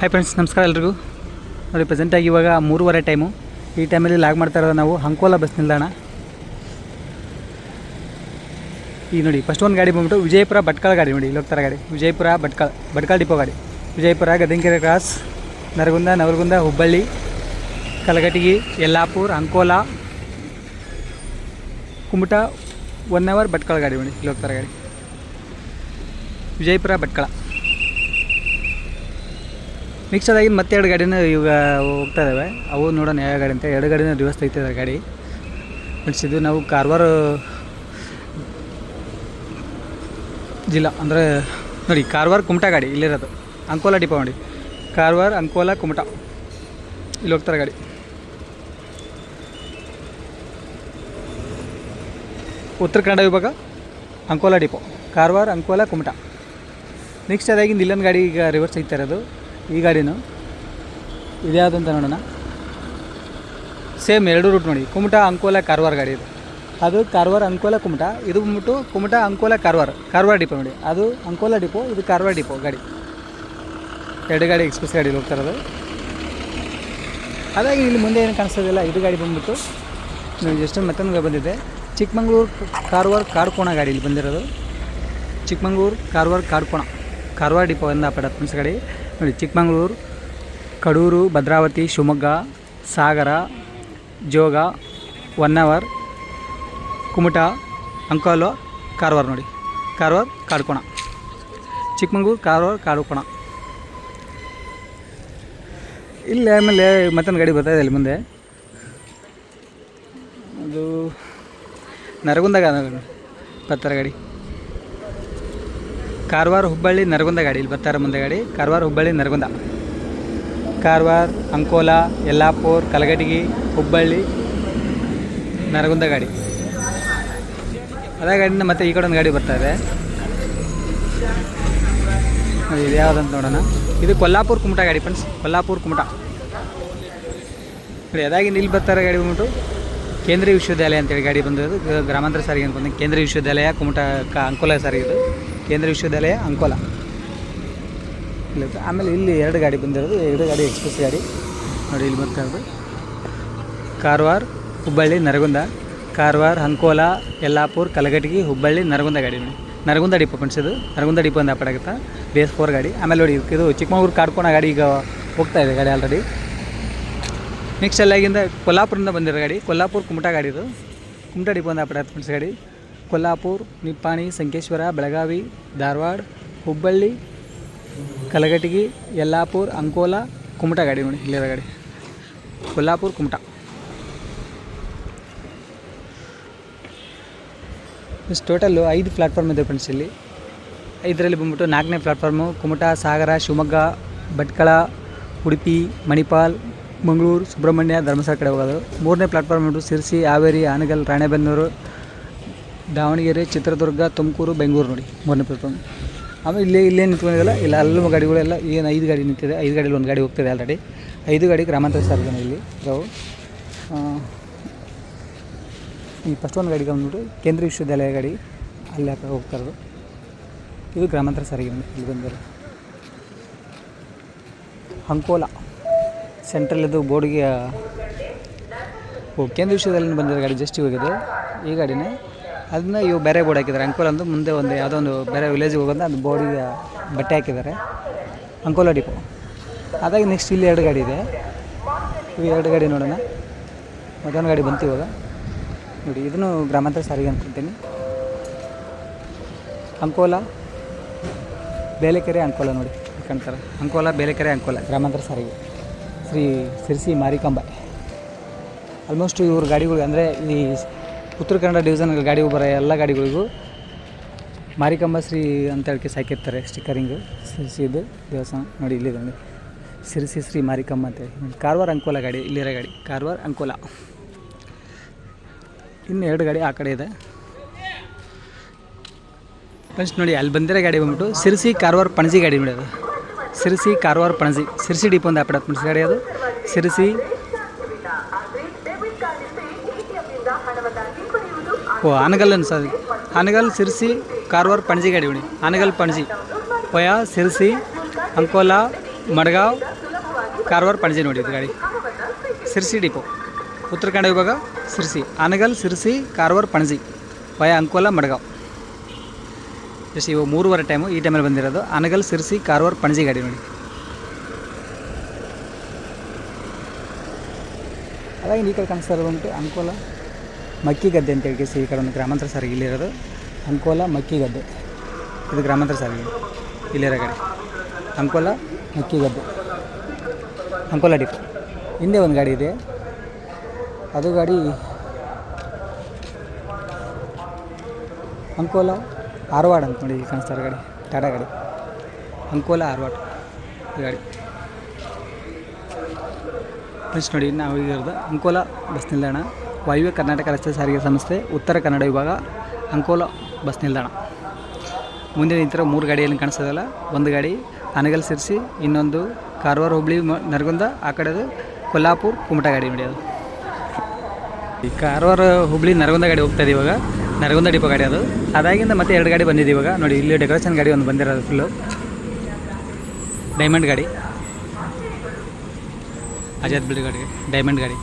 Hi friends ನಮಸ್ಕಾರ ಎಲ್ರಿಗೂ. ನೋಡಿ ಪ್ರೆಸೆಂಟಾಗಿ ಇವಾಗ ಮೂರುವರೆ ಟೈಮು ಈ ಟೈಮಲ್ಲಿ ಲಾಗ್ ಮಾಡ್ತಾ ಇರೋದು ನಾವು ಅಂಕೋಲ ಬಸ್ ನಿಲ್ದಾಣ. ಈಗ ನೋಡಿ ಫಸ್ಟ್ ಒಂದು ಗಾಡಿ ಬಂದ್ಬಿಟ್ಟು ವಿಜಯಪುರ ಭಟ್ಕಳ ಗಾಡಿ ನೋಡಿ ಇಲ್ಲಿ ಹೋಗ್ತಾರೆ ಗಾಡಿ. ವಿಜಯಪುರ ಭಟ್ಕಳ ಭಟ್ಕಳ ಡಿಪೋ ಗಾಡಿ. Vijayapura ಗದಂಗೆರೆ cross Nargund Navalgund Hubballi, Kalghatgi, Yellapur, Ankola, Kumta one hour Bhatkal ಗಾಡಿ ನೋಡಿ ಇಲ್ಲಿ ಹೋಗ್ತಾರೆ ಗಾಡಿ. ವಿಜಯಪುರ ಭಟ್ಕಳ. ಮಿಕ್ಸ್ ಆದಾಗಿ ಮತ್ತೆ ಎರಡು ಗಾಡಿನ ಇವಾಗ ಹೋಗ್ತಾ ಇದ್ದಾವೆ ಅವು ನೋಡೋಣ ಯಾವ ಗಾಡಿ ಅಂತ. ಎರಡು ಗಾಡಿನ ರಿವರ್ಸ್ ತೆಗಿತಿದ್ದಾರೆ ಗಾಡಿ. ಇದು ನಾವು ಕಾರವಾರ ಜಿಲ್ಲಾ, ಅಂದರೆ ನೋಡಿ, ಕಾರವಾರ ಕುಮಟಾ ಗಾಡಿ ಇಲ್ಲಿರೋದು. ಅಂಕೋಲಾ ಡಿಪೋ ನೋಡಿ. ಕಾರವಾರ, ಅಂಕೋಲಾ, ಕುಮಟಾ. ಇಲ್ಲಿ ಹೋಗ್ತಾರೆ ಗಾಡಿ. ಉತ್ತರ ಕನ್ನಡ ವಿಭಾಗ, ಅಂಕೋಲಾ ಡಿಪೋ ಕಾರವಾರ, ಅಂಕೋಲಾ, ಕುಮಟಾ. ನೆಕ್ಸ್ಟ್ ಅದಾಗಿ ಇಲ್ಲೊಂದು ಗಾಡಿ ಈಗ ರಿವರ್ಸ್ ಇರೋದು. ಈ ಗಾಡಿನೂ. ಇದ್ಯಾವುದು ಅಂತ ನೋಡೋಣ. ಸೇಮ್ ಎರಡು ರೂಟ್ ನೋಡಿ. ಕುಮಟ ಅಂಕೋಲ ಕಾರವಾರ ಗಾಡಿ ಇದು. ಅದು ಕಾರವಾರ ಅಂಕೋಲ ಕುಮಟ, ಇದು ಬಂದ್ಬಿಟ್ಟು ಕುಮಟಾ ಅಂಕೋಲ ಕಾರವಾರ ಕಾರವಾರ ಡಿಪೋ ನೋಡಿ. ಅದು ಅಂಕೋಲ ಡಿಪೋ, ಇದು ಕಾರವಾರ ಡಿಪೋ ಗಾಡಿ. ಎರಡು ಗಾಡಿ ಎಕ್ಸ್ಪ್ರೆಸ್ ಗಾಡಿ ಹೋಗ್ತಾ ಇರೋದು. ಅದಾಗಿ ಇಲ್ಲಿ ಮುಂದೆ ಏನು ಕಾಣಿಸೋದಿಲ್ಲ, ಇದು ಗಾಡಿ ಬಂದ್ಬಿಟ್ಟು. ಜಸ್ಟ್ ಮತ್ತೊಂದು ಬಂದಿದೆ. ಚಿಕ್ಕಮಂಗ್ಳೂರು ಕಾರವಾರ ಕಾಡ್ಕೋಣ ಗಾಡಿ ಇಲ್ಲಿ ಬಂದಿರೋದು. ಚಿಕ್ಕಮಂಗ್ಳೂರು ಕಾರವಾರ ಕಾಡ್ಕೋಣ. ಕಾರವಾರ ಡಿಪೋ ಇಂದ ಪಡತ್ ಫ್ರೆಂಡ್ಸ್ ಗಾಡಿ. ನೋಡಿ ಚಿಕ್ಕಮಂಗ್ಳೂರು, ಕಡೂರು, ಭದ್ರಾವತಿ, ಶಿವಮೊಗ್ಗ, ಸಾಗರ, ಜೋಗ ಒನ್ ಅವರ್ ಕುಮಟ, ಅಂಕೋಲ, ಕಾರವಾರ ನೋಡಿ. ಕಾರವಾರ, ಕಾಡ್ಕೋಣ. ಚಿಕ್ಕಮಂಗ್ಳೂರು, ಕಾರವಾರ, ಕಾಡ್ಕೋಣ. ಇಲ್ಲಿ ಆಮೇಲೆ ಮತ್ತೊಂದು ಗಾಡಿ ಬರ್ತಾ ಇದೆ ಇಲ್ಲಿ ಮುಂದೆ. ಅದು ನರಗುಂದಾಗ ಪತ್ತರ ಗಾಡಿ. ಕಾರವಾರ ಹುಬ್ಬಳ್ಳಿ ನರಗುಂದ ಗಾಡಿ, ಇಲ್ಲಿ ಬರ್ತಾರೆ ಮುಂದೆ ಗಾಡಿ. ಕಾರವಾರ ಹುಬ್ಬಳ್ಳಿ ನರಗುಂದ. ಕಾರವಾರ, ಅಂಕೋಲ, ಯಲ್ಲಾಪುರ್ ಕಲಗಟಗಿ ಹುಬ್ಬಳ್ಳಿ, ನರಗುಂದ ಗಾಡಿ. ಅದೇ ಗಾಡಿನ ಮತ್ತೆ ಈ ಕಡೆ ಒಂದು ಗಾಡಿ ಬರ್ತಾ ಇದೆ. ಇದು ಯಾವುದಂತ ನೋಡೋಣ. ಇದು ಕೊಲ್ಲಾಪುರ ಕುಮಟ ಗಾಡಿ ಫ್ರೆಂಡ್ಸ್ ಕೊಲ್ಲಾಪುರ ಕುಮಟ. ನೋಡಿ, ಅದಾಗಿ ಇಲ್ಲಿ ಬರ್ತಾರೆ ಗಾಡಿ ಬಂದ್ಬಿಟ್ಟು. ಕೇಂದ್ರೀಯ ವಿಶ್ವವಿದ್ಯಾಲಯ ಅಂತೇಳಿ ಗಾಡಿ ಬಂದಿರೋದು. ಗ್ರಾಮಾಂತರ ಸಾರಿಗೆ ಅಂತ ಬಂದು ಕೇಂದ್ರೀಯ ವಿಶ್ವವಿದ್ಯಾಲಯ, ಕುಮಟ, ಕ, ಅಂಕೋಲ ಸಾರಿಗೆ ಇದು. ಕೇಂದ್ರೀಯ ವಿಶ್ವವಿದ್ಯಾಲಯ ಅಂಕೋಲ. ಇಲ್ಲ. ಆಮೇಲೆ ಇಲ್ಲಿ ಎರಡು ಗಾಡಿ ಬಂದಿರೋದು, ಎರಡು ಗಾಡಿ ಎಕ್ಸ್ಪ್ರೆಸ್ ಗಾಡಿ. ನೋಡಿ, ಇಲ್ಲಿ ಬರ್ತಾ ಇರೋದು. ಕಾರವಾರ, ಹುಬ್ಬಳ್ಳಿ, ನರಗುಂದ. ಕಾರವಾರ, ಅಂಕೋಲ, ಯಲ್ಲಾಪುರ, ಕಲಘಟಗಿ, ಹುಬ್ಬಳ್ಳಿ, ನರಗುಂದ ಗಾಡಿ ನೋಡಿ. ನರಗುಂದ ಡಿಪೋ ಫ್ರೆಂಡ್ಸ್ ಇದು. ನರಗುಂದ ಡಿಪೋ ಒಂದು ಆಪಾಡಾಗುತ್ತಾ ಬಿ ಎಸ್ ಫೋರ್ ಗಾಡಿ. ಆಮೇಲೆ ನೋಡಿ, ಇದು ಚಿಕ್ಕಮಗಳೂರು ಕಾಡ್ಕೋಣ ಗಾಡಿ ಈಗ ಹೋಗ್ತಾ ಇದೆ ಗಾಡಿ ಆಲ್ರೆಡಿ ನೆಕ್ಸ್ಟ್ ಅಲ್ಲಾಗಿಂದ ಕೊಲ್ಲಾಪುರದಿಂದ ಬಂದಿರೋ ಗಾಡಿ. ಕೊಲ್ಲಾಪುರ ಕುಮಟಾ ಗಾಡಿ ಇದು. ಕುಮಟಾ ಡಿಪೋ ಒಂದು ಫ್ರೆಂಡ್ಸ್ ಗಾಡಿ. ಕೊಲ್ಲಾಪುರ, ನಿಪ್ಪಾಣಿ, ಸಂಕೇಶ್ವರ, ಬೆಳಗಾವಿ, ಧಾರವಾಡ, ಹುಬ್ಬಳ್ಳಿ ಕಲಗಟಗಿ ಯಲ್ಲಾಪುರ, ಅಂಕೋಲ, ಕುಮಟಾ ಗಾಡಿ ನೋಡಿ ಇಲ್ಲಿರೋ ಗಾಡಿ. ಕೊಲ್ಲಾಪುರ, ಕುಮಟಾ. ಮಿಸ್ ಟೋಟಲ್ಲು ಐದು ಪ್ಲಾಟ್ಫಾರ್ಮ್ ಇದೆ ಫ್ರೆಂಡ್ಸ್ ಇಲ್ಲಿ. ಐದರಲ್ಲಿ ಬಂದ್ಬಿಟ್ಟು ನಾಲ್ಕನೇ ಪ್ಲ್ಯಾಟ್ಫಾರ್ಮು ಕುಮಟಾ, ಸಾಗರ, ಶಿವಮೊಗ್ಗ, ಭಟ್ಕಳ, ಉಡುಪಿ, ಮಣಿಪಾಲ್, ಮಂಗಳೂರು, ಸುಬ್ರಹ್ಮಣ್ಯ, ಧರ್ಮಸ್ಥಳ ಕಡೆ ಹೋಗೋದು. ಮೂರನೇ ಪ್ಲ್ಯಾಟ್ಫಾರ್ಮ್ ಬಂದ್ಬಿಟ್ಟು ಸಿರ್ಸಿ, ಹಾವೇರಿ, ಆನಗಲ್, ರಾಣೆಬೆನ್ನೂರು ದಾವಣಗೆರೆ, ಚಿತ್ರದುರ್ಗ, ತುಮಕೂರು, ಬೆಂಗಳೂರು ನೋಡಿ, ಮೂರನೇ ಪ್ಲಾಟ್ಫಾರ್ಮ್ ಆಮೇಲೆ ಇಲ್ಲೇ ಇಲ್ಲೇ ನಿಂತ್ಕೊಂಡಿದ್ದಲ್ಲ ಇಲ್ಲ ಅಲ್ಲೂ ಗಾಡಿಗಳೆಲ್ಲ ಏನು ಐದು ಗಾಡಿ ನಿಂತಿದೆ, ಐದು ಗಾಡಿಯಲ್ಲಿ ಒಂದು ಗಾಡಿ ಹೋಗ್ತಿದೆ ಆಲ್ರೆಡಿ ಐದು ಗಾಡಿ ಗ್ರಾಮಾಂತರ ಸಾರಿಗೆ ಇಲ್ಲಿ ಇದಾವೆ. ಈ ಫಸ್ಟ್ ಒಂದು ಗಾಡಿಗೆ ಬಂದ್ಬಿಟ್ಟು ಕೇಂದ್ರ ವಿಶ್ವವಿದ್ಯಾಲಯ ಗಾಡಿ ಅಲ್ಲಿ ಹಾಕ ಹೋಗ್ತಾ ಇರೋದು. ಇದು ಗ್ರಾಮಾಂತರ ಸಾರಿಗೆ ಇಲ್ಲಿ ಬಂದಿರೋ. ಅಂಕೋಲ ಸೆಂಟ್ರಲ್ ಇದು ಬೋರ್ಡಿಗೆ, ಓ, ಕೇಂದ್ರ ವಿಶ್ವದಲ್ಲಿ ಬಂದಿರೋ ಗಾಡಿ ಜಸ್ಟ್ ಹೋಗಿದೆ ಈ ಗಾಡಿನೇ ಅದನ್ನ ಇವು ಬೇರೆ ಬೋರ್ಡ್ ಹಾಕಿದ್ದಾರೆ. ಅಂಕೋಲ ಅಂದು ಮುಂದೆ ಒಂದು ಯಾವುದೋ ಒಂದು ಬೇರೆ ವಿಲೇಜಿಗೆ ಹೋಗೋದು ಅದು ಬೋರ್ಡಿಗೆ ಬಟ್ಟೆ ಹಾಕಿದ್ದಾರೆ. ಅಂಕೋಲ ಡಿಪೋ ಅದಾಗಿ ನೆಕ್ಸ್ಟ್ ಇಲ್ಲಿ ಎರಡು ಗಾಡಿ ಇದೆ. ಇವು ಎರಡು ಗಾಡಿ ನೋಡೋಣ. ಮತ್ತೊಂದು ಗಾಡಿ ಬಂತು ಇವಾಗ. ನೋಡಿ, ಇದನ್ನು ಗ್ರಾಮಾಂತರ ಸಾರಿಗೆ ಅನ್ಕೊತೀನಿ. ಅಂಕೋಲ, ಬೇಲೆಕೆರೆ, ಅಂಕೋಲ ನೋಡಿ ಕಾಣ್ತಾರೆ. ಅಂಕೋಲ, ಬೇಲೆಕೆರೆ, ಅಂಕೋಲ, ಗ್ರಾಮಾಂತರ ಸಾರಿಗೆ. ಶ್ರೀ ಸಿರ್ಸಿ ಮಾರಿಕಾಂಬ. ಆಲ್ಮೋಸ್ಟ್ ಇವ್ರ ಗಾಡಿಗಳು ಅಂದರೆ ಈ ಉತ್ತರ ಕನ್ನಡ ಡಿವಿಷನ್ ಗಾಡಿಗಳು ಬರೋ ಎಲ್ಲ ಗಾಡಿಗಳಿಗೂ ಮಾರಿಕಂಬಶ್ರೀ ಅಂತ ಹೇಳಿ ಸಾಕಿರ್ತಾರೆ ಸ್ಟಿಕ್ಕರಿಂಗು ಸಿರ್ಸಿದು ದೇವಸ್ಥಾನ ನೋಡಿ ಇಲ್ಲಿದೆ ಸಿರ್ಸಿ ಶ್ರೀ ಮಾರಿಕಮ್ಮ ಅಂತೇಳಿ ಕಾರವಾರ ಅಂಕೋಲ ಗಾಡಿ, ಇಲ್ಲಿರೋ ಗಾಡಿ, ಕಾರವಾರ ಅಂಕೋಲ. ಇನ್ನು ಎರಡು ಗಾಡಿ ಆ ಕಡೆ ಇದೆ. ಫ್ರೆಂಡ್ಸ್ ನೋಡಿ ಅಲ್ಲಿ ಬಂದಿರೋ ಗಾಡಿ ಬಂದ್ಬಿಟ್ಟು ಸಿರ್ಸಿ ಕಾರವಾರ ಪಣಜಿ ಗಾಡಿ ನೋಡಿ ಅದು. ಸಿರ್ಸಿ ಕಾರವಾರ ಪಣಜಿ, ಸಿರ್ಸಿ ಡಿಪೋ ಒಂದು ಆ ಫ್ರೆಂಡ್ಸ್ ಗಾಡಿ ಅದು. ಸಿರ್ಸಿ ಓ, ಆನಗಲ್ ಅನ್ಸೋದು ಆನಗಲ್, ಸಿರ್ಸಿ, ಕಾರವಾರ ಪಣಜಿ ಗಾಡಿ ನೋಡಿ ಆನಗಲ್, ಪಣಜಿ. ಪಯ, ಸಿರ್ಸಿ, ಅಂಕೋಲಾ, ಮಡ್ಗಾವ್, ಕಾರವಾರ, ಪಣಜಿ ನೋಡಿ ಇದು ಗಾಡಿ. ಸಿರ್ಸಿ ಡಿಪೋ. ಉತ್ತರ ಕನ್ನಡ ವಿಭಾಗ, ಸಿರ್ಸಿ. ಆನಗಲ್, ಸಿರ್ಸಿ, ಕಾರವಾರ, ಪಣಜಿ. ಪಯ, ಅಂಕೋಲಾ, ಮಡ್ಗಾವ್. ಎಷ್ಟು ಇವು ಮೂರುವರೆ ಟೈಮು ಈ ಟೈಮಲ್ಲಿ ಬಂದಿರೋದು. ಆನಗಲ್, ಸಿರ್ಸಿ, ಕಾರವಾರ, ಪಣಜಿ ಗಾಡಿ ನೋಡಿ. ಅದಾಗಿ ಈ ಕಡೆ ಕಾಣಿಸ್ತಾ ಇರೋದು ಅಂಕೋಲ. ಮಕ್ಕಿ ಗದ್ದೆ ಅಂತ ಹೇಳಿ ಈ ಕಡೆ ಒಂದು ಗ್ರಾಮಾಂತರ ಸಾರಿಗೆ ಇಲ್ಲಿರೋದು ಅಂಕೋಲ ಮಕ್ಕಿ ಗದ್ದೆ ಇದು ಗ್ರಾಮಾಂತರ ಸಾರಿಗೆ. ಇಲ್ಲಿರೋ ಕಡೆ ಅಂಕೋಲ ಮಕ್ಕಿ ಗದ್ದೆ ಅಂಕೋಲ ಡಿಪ್. ಹಿಂದೆ ಒಂದು ಗಾಡಿ ಇದೆ. ಅದು ಗಾಡಿ ಅಂಕೋಲ ಆರ್ವಾಡ್ ಅಂತ ನೋಡಿ ಇಲ್ಲಿ ಕಾಣಿಸ್ತಾರ ಗಾಡಿ. ಟಾಟಾ ಗಾಡಿ. ಅಂಕೋಲ ಆರ್ವಾಡ್ ಈ ಗಾಡಿ. ಫ್ರೆಂಡ್ಸ್ ನೋಡಿ ನಾವು ಇರೋದು ಅಂಕೋಲ ಬಸ್ ನಿಲ್ದಾಣ. ವಾಯುವ್ಯ ಕರ್ನಾಟಕ ರಸ್ತೆ ಸಾರಿಗೆ ಸಂಸ್ಥೆ, ಉತ್ತರ ಕನ್ನಡ ವಿಭಾಗ, ಅಂಕೋಲ ಬಸ್ ನಿಲ್ದಾಣ. ಮುಂದೆ ನಿಂತಿರೋ ಮೂರು ಗಾಡಿಯಲ್ಲಿ ಕಾಣಿಸೋದಲ್ಲ, ಒಂದು ಗಾಡಿ ಅನಗಲ್ ಸಿರಿಸಿ, ಇನ್ನೊಂದು ಕಾರವಾರ ಹುಬ್ಳಿ ನರಗುಂದ, ಆ ಕಡೆದು ಕೊಲ್ಲಾಪುರ್, ಕುಮಟ ಗಾಡಿ ನಡೆಯೋದು. ಈ ಕಾರವಾರ ಹುಬ್ಳಿ, ನರಗುಂದ ಗಾಡಿ ಹೋಗ್ತಾ ಇದೆ ಇವಾಗ. ನರಗುಂದ ಡಿಪೋ ಗಾಡಿ ಅದು. ಅದಾಗಿಂದ ಮತ್ತೆ ಎರಡು ಗಾಡಿ ಬಂದಿದೆ ಇವಾಗ. ನೋಡಿ, ಇಲ್ಲಿ ಡೆಕೋರೇಷನ್ ಗಾಡಿ ಒಂದು ಬಂದಿರೋದು ಫುಲ್ಲು ಡೈಮಂಡ್ ಗಾಡಿ. ಅಜಾದ್ ಬಿಲ್ಡ್ ಗಾಡಿ. ಡೈಮಂಡ್ ಗಾಡಿ.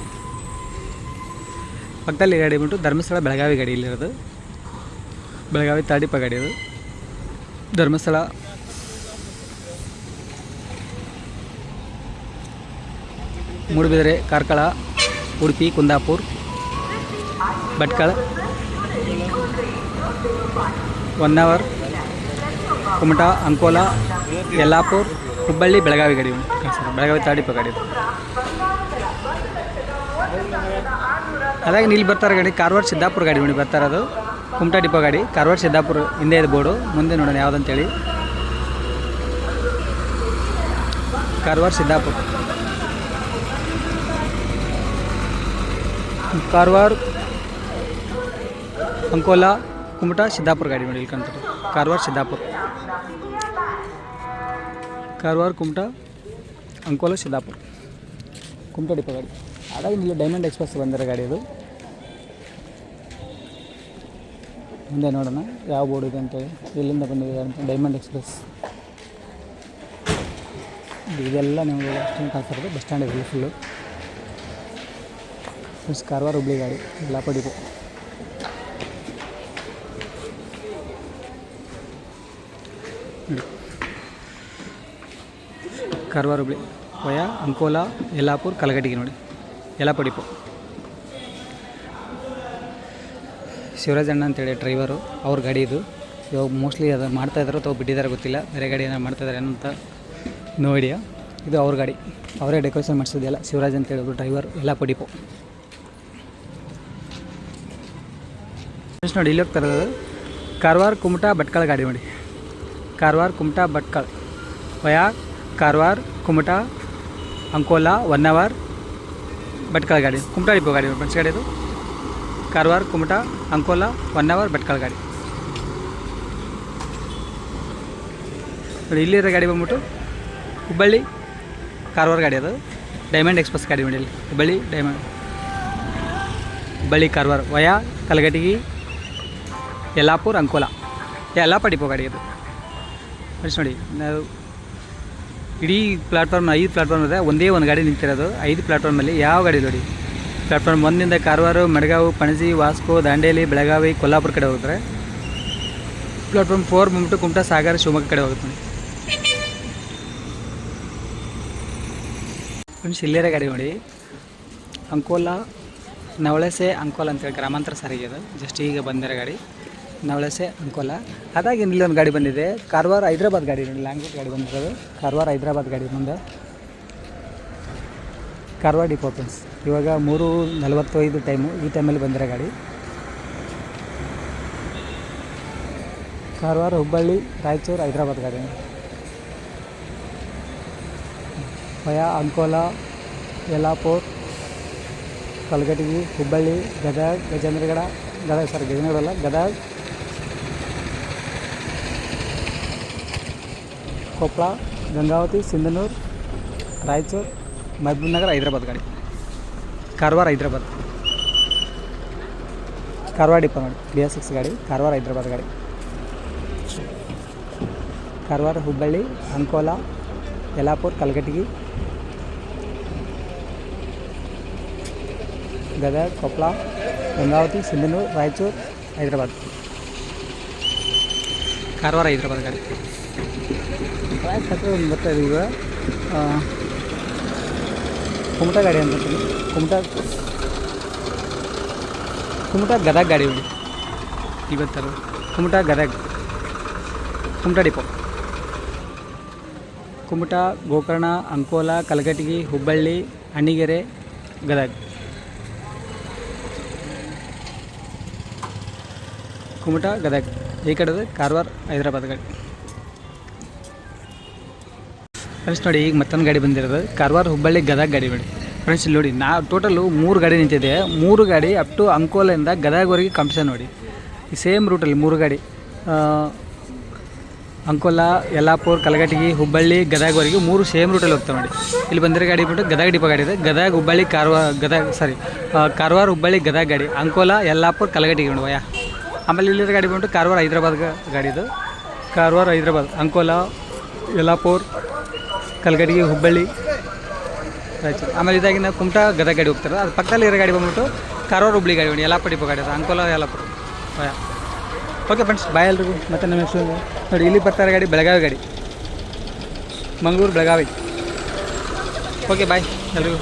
ಪಕ್ಕದಲ್ಲಿ ಗಾಡಿ ಬಿಟ್ಟು ಧರ್ಮಸ್ಥಳ ಬೆಳಗಾವಿ ಗಾಡಿ ಇಲ್ಲಿರೋದು. ಬೆಳಗಾವಿ ತಾಡಿಪ ಗಾಡಿ ಅದು. ಧರ್ಮಸ್ಥಳ. ಮೂಡುಬಿದರೆ, ಕಾರ್ಕಳ, ಉಡುಪಿ, ಕುಂದಾಪುರ್, ಭಟ್ಕಳ. ಒನ್ ಅವರ್ ಕುಮಟಾ, ಅಂಕೋಲಾ, ಯಲ್ಲಾಪುರ್, ಹುಬ್ಬಳ್ಳಿ, ಬೆಳಗಾವಿ ಗಾಡಿ ಬೆಳಗಾವಿ ತಾಡಿಪ ಗಾಡಿ. ಅದಾಗಿ ಇಲ್ಲಿ ಬರ್ತಾರೆ ಗಾಡಿ ಕಾರವಾರ ಸಿದ್ದಾಪುರ ಗಾಡಿ ನೋಡಿ ಬರ್ತಾರೆ ಅದು ಕುಮಟಾ ಡಿಪೋ ಗಾಡಿ ಕಾರವಾರ ಸಿದ್ದಾಪುರ ಹಿಂದೆ ಇದೆ ಬೋರ್ಡು ಮುಂದೆ ನೋಡೋಣ ಯಾವುದಂತೇಳಿ ಕಾರವಾರ ಸಿದ್ದಾಪುರ ಕಾರವಾರ ಅಂಕೋಲಾ ಕುಮಟಾ ಸಿದ್ದಾಪುರ ಗಾಡಿ ನೋಡಿ ಇಲ್ಲಿ ಕಾಣ್ತಾರೆ ಕಾರವಾರ ಸಿದ್ದಾಪುರ ಕಾರವಾರ ಕುಮಟಾ ಅಂಕೋಲಾ ಸಿದ್ದಾಪುರ ಕುಮಟಾ ಡಿಪೋ ಗಾಡಿ ಅದಾಗಿ ಇಲ್ಲಿ ಡೈಮಂಡ್ ಎಕ್ಸ್ಪ್ರೆಸ್ ಬಂದಿರೋ ಗಾಡಿ ಅದು ಮುಂದೆ ನೋಡೋಣ, ಯಾವ ಬೋರ್ಡ್ ಇದೆ ಅಂತೇಳಿ ಎಲ್ಲಿಂದ ಬಂದಿದೆ ಅಂತ ಡೈಮಂಡ್ ಎಕ್ಸ್ಪ್ರೆಸ್ ಇದೆಲ್ಲ ನಿಮಗೆ ಅಷ್ಟೊಂದು ಕಾಣಿಸ್ತಿರೋದು ಬಸ್ ಸ್ಟ್ಯಾಂಡ್ ಇದೆ ಫುಲ್ಲು ಪ್ಲಸ್ ಕಾರವಾರ ಹುಬ್ಳಿ ಗಾಡಿ ಯಲ್ಲಾಪ ಡಿಪೋ ನೋಡಿ. ಕಾರವಾರ ಹುಬ್ಳಿ ವಯ ಅಂಕೋಲಾ ಯಲ್ಲಾಪುರ್ ಕಲಗಟ್ಟಿಗೆ ನೋಡಿ. ಎಲ್ಲ ಡಿಪೋ ಶಿವರಾಜ್ ಅಣ್ಣ ಅಂತೇಳಿ ಡ್ರೈವರು ಅವ್ರ ಗಾಡಿ ಇದು. ಇವಾಗ ಮೋಸ್ಟ್ಲಿ ಅದು ಮಾಡ್ತಾ ಇದ್ದಾರೋ ಅಥವಾ ಬಿಟ್ಟಿದ್ದಾರೆ ಗೊತ್ತಿಲ್ಲ. ಬೇರೆ ಗಾಡಿ ಮಾಡ್ತಾ ಇದ್ದಾರೆ ಅಂತ ನೋ ಐಡಿಯಾ ಇದು ಅವ್ರ ಗಾಡಿ. ಅವರೇ ಡೆಕೋರೇಷನ್ ಮಾಡಿಸೋದಿಲ್ಲ ಶಿವರಾಜ್ ಅಂತ ಹೇಳಿದ್ರು ಡ್ರೈವರ್ ಎಲ್ಲ ಪಡಿಪು ನೋಡಿ, ಇಲ್ಲಿ ಹೋಗ್ತಾರೆ ಕಾರವಾರ ಕುಮಟಾ ಭಟ್ಕಳ ಗಾಡಿ ನೋಡಿ. Karwar Kumta Bhatkal. Via, Karwar Kumta, Ankola one hour Bhatkal ಗಾಡಿ. ಕುಮಟಾ ಡಿಪೋ ಗಾಡಿ ಫ್ರೆಂಡ್ಸ್ ಗಾಡಿ ಇದು. ಕಾರವಾರ, ಕುಮಟಾ, ಅಂಕೋಲಾ ಒನ್ ಅವರ್ ಭಟ್ಕಳ ಗಾಡಿ. ನೋಡಿ, ಇಲ್ಲಿರೋ ಗಾಡಿ ಬಂದ್ಬಿಟ್ಟು ಹುಬ್ಬಳ್ಳಿ ಕಾರವಾರ ಗಾಡಿ ಅದು. ಡೈಮಂಡ್ ಎಕ್ಸ್ಪ್ರೆಸ್ ಗಾಡಿ ನೋಡಿ ಇಲ್ಲಿ. ಹುಬ್ಬಳ್ಳಿ ಡೈಮಂಡ್ ಹುಬ್ಬಳ್ಳಿ ಕಾರವಾರ. ವಯಾ ಕಲಗಟಗಿ ಯಲ್ಲಾಪುರ್, ಅಂಕೋಲ. ಯಲ್ಲಾಪ ಡಿಪೋ ಗಾಡಿ ಅದು. ನೋಡಿ ನಾವು ಇಡೀ ಪ್ಲಾಟ್ಫಾರ್ಮ್ ಐದು ಪ್ಲಾಟ್ಫಾರ್ಮ್ ಇದೆ. ಒಂದೇ ಒಂದು ಗಾಡಿ ನಿಂತಿರೋದು. ಐದು ಪ್ಲಾಟ್ಫಾರ್ಮಲ್ಲಿ ಯಾವ ಗಾಡಿ ನೋಡಿ. ಪ್ಲಾಟ್ಫಾರ್ಮ್ ಒಂದಿಂದ ಕಾರವಾರ, ಮಡಗಾವು, ಪಣಜಿ, ವಾಸ್ಕೋ, ದಾಂಡೇಲಿ, ಬೆಳಗಾವಿ, ಕೊಲ್ಲಾಪುರ ಕಡೆ ಹೋಗುತ್ತೆ. ಪ್ಲಾಟ್ಫಾರ್ಮ್ ಫೋರ್ ಬಂದ್ಬಿಟ್ಟು ಕುಮಟಾ, ಸಾಗರ, ಶಿವಮೊಗ್ಗ ಕಡೆ ಹೋಗುತ್ತೆ. ಫ್ರೆಂಡ್ಸ್, ಇಲ್ಲೇರೇ ಗಾಡಿ ನೋಡಿ. ಅಂಕೋಲ, ನವಳಸೆ, ಅಂಕೋಲ ಅಂತೇಳಿ ಗ್ರಾಮಾಂತರ ಸಾರಿಗೆ ಅದು ಜಸ್ಟ್ ಈಗ ಬಂದಿರೋ ಗಾಡಿ. ನವಳಸೆ, ಅಂಕೋಲ. ಅದಾಗಿ ಇಲ್ಲೊಂದು ಗಾಡಿ ಬಂದಿದೆ. ಕಾರವಾರ, ಹೈದ್ರಾಬಾದ್ ಗಾಡಿ ನೋಡಿ. ಲ್ಯಾಂಗ್ವೇಜ್ ಗಾಡಿ ಬಂದಿರೋದು. ಕಾರವಾರ, ಹೈದ್ರಾಬಾದ್ ಗಾಡಿ ಮುಂದೆ ಕಾರವಾರ ಡಿಪೋ ಇವಾಗ ಮೂರು ನಲವತ್ತೈದು ಟೈಮು ಈ ಟೈಮಲ್ಲಿ ಬಂದಿರೋ ಗಾಡಿ. ಕಾರವಾರ ಹುಬ್ಬಳ್ಳಿ ರಾಯಚೂರು ಹೈದರಾಬಾದ್ ಗಾಡಿ. ಭಯ ಅಂಕೋಲ ಯಲ್ಲಾಪುರ್ ಕಲ್ಗಟ್ಟಿಗಿ ಹುಬ್ಬಳ್ಳಿ ಗದಗ ಗಜೇಂದ್ರಗಡ ಗದಗ ಸರ್ ಗಜೇಂದ್ರಗಡ ಅಲ್ಲ ಗದಗ ಕೊಪ್ಪಳ ಗಂಗಾವತಿ ಸಿಂಧನೂರು ರಾಯಚೂರು ಮಹಬೂಬ್ ನಗರ ಹೈದ್ರಾಬಾದ್ ಗಾಡಿ ಕಾರವಾರ ಹೈದ್ರಾಬಾದ್ ಕಾರವಾರ ಡಿಪೋ ನೋಡಿ ಬಿ ಎಸ್ ಸಿಕ್ಸ್ ಗಾಡಿ ಕಾರವಾರ ಹೈದ್ರಾಬಾದ್ ಗಾಡಿ ಕಾರವಾರ ಹುಬ್ಬಳ್ಳಿ ಅಂಕೋಲ ಯಲ್ಲಾಪುರ ಕಲಘಟಗಿ ಗದಗ ಕೊಪ್ಪಳ ಗಂಗಾವತಿ ಸಿಂಧನೂರು ರಾಯಚೂರು ಹೈದರಾಬಾದ್ ಕಾರವಾರ ಹೈದರಾಬಾದ್ ಗಾಡಿ ಟ್ರ್ಯಾಕ್ ಹತ್ರ ಒಂದು ಬರ್ತಾ ಇದೆ ಈಗ ಆ, ಕುಮಟಾ ಗಾಡಿ ಅಂತ ಕುಮಟಾ ಕುಮಟಾ ಗದಗ ಗಾಡಿ ಬಿಡಿ ಇವತ್ತಲ್ಲ ಕುಮಟಾ ಗದಗ. ಕುಮಟಾ ಡಿಪೋ. ಕುಮಟಾ, ಗೋಕರ್ಣ, ಅಂಕೋಲ ಕಲಘಟಗಿ ಹುಬ್ಬಳ್ಳಿ, ಅಣ್ಣಿಗೆರೆ, ಗದಗ. ಕುಮಟಾ ಗದಗ. ಈ ಕಡೆದು ಕಾರವಾರ, ಹೈದರಾಬಾದ್ ಗಾಡಿ. ಫ್ರೆಂಡ್ಸ್ ನೋಡಿ, ಈಗ ಮತ್ತೊಂದು ಗಾಡಿ ಬಂದಿರೋದು. ಕಾರವಾರ ಹುಬ್ಬಳ್ಳಿ ಗದಗ ಗಾಡಿ ನೋಡಿ. ಫ್ರೆಂಡ್ಸ್ ಇಲ್ಲಿ ನೋಡಿ, ನಾ ಟೋಟಲು ಮೂರು ಗಾಡಿ ನಿಂತಿದೆ. ಮೂರು ಗಾಡಿ ಅಪ್ ಟು ಅಂಕೋಲಿಂದ ಗದಗವರೆಗೆ ಕಂಪ್ಸ ನೋಡಿ. ಸೇಮ್ ರೂಟಲ್ಲಿ ಮೂರು ಗಾಡಿ. ಅಂಕೋಲ, ಯಲ್ಲಾಪುರ, ಕಲಘಟಗಿ ಹುಬ್ಬಳ್ಳಿ ಗದಗವರೆಗೆ ಮೂರು ಸೇಮ್ ರೂಟಲ್ಲಿ ಹೋಗ್ತಾವೆ ನೋಡಿ. ಇಲ್ಲಿ ಬಂದಿರೋ ಗಾಡಿ ಬಿಟ್ಟು ಗದಗ ಡಿಪ ಗಾಡಿ ಇದೆ. ಗದಗ ಹುಬ್ಬಳ್ಳಿ ಕಾರವಾರ ಗದಗ ಸಾರಿ ಕಾರವಾರ ಹುಬ್ಬಳ್ಳಿ ಗದಗ ಗಾಡಿ. ಅಂಕೋಲ, ಯಲ್ಲಾಪುರ, ಕಲಘಟಗಿ ನೋಡುವ ಆಮೇಲೆ ಇಲ್ಲಿರೋ ಗಾಡಿ ಬಂದು ಕಾರವಾರ ಹೈದ್ರಾಬಾದ್ ಗಾಡಿ ಇದು. ಕಾರವಾರ ಹೈದ್ರಾಬಾದ್ ಅಂಕೋಲ, ಯಲ್ಲಾಪುರ್ ಕಲಗಡಿಗೆ, ಹುಬ್ಬಳ್ಳಿ. ರಾಯಚೂರು ಆಮೇಲೆ ಇದಾಗಿನ ಕುಮಟಾ ಗದಗ ಗಾಡಿ ಹೋಗ್ತಾರೆ? ಅದು ಪಕ್ಕದಲ್ಲಿ ಇರೋ ಗಾಡಿ ಬಂದ್ಬಿಟ್ಟು ಕಾರವಾರ ಹುಬ್ಳಿ ಗಾಡಿ ನೋಡಿ ಎಲ್ಲ ಡಿಪೋ ಗಾಡಿ ಅದು, Ankola, Yellapur. Okay friends bye ಎಲ್ರಿಗೂ. ಮತ್ತೆ ನಮ್ಮ ಹೆಸರು ನೋಡಿ, ಇಲ್ಲಿ ಬರ್ತಾರೆ ಗಾಡಿ ಬೆಳಗಾವಿ ಗಾಡಿ. ಮಂಗಳೂರು, ಬೆಳಗಾವಿ. ಓಕೆ ಬಾಯ್ ಎಲ್ರಿಗೂ.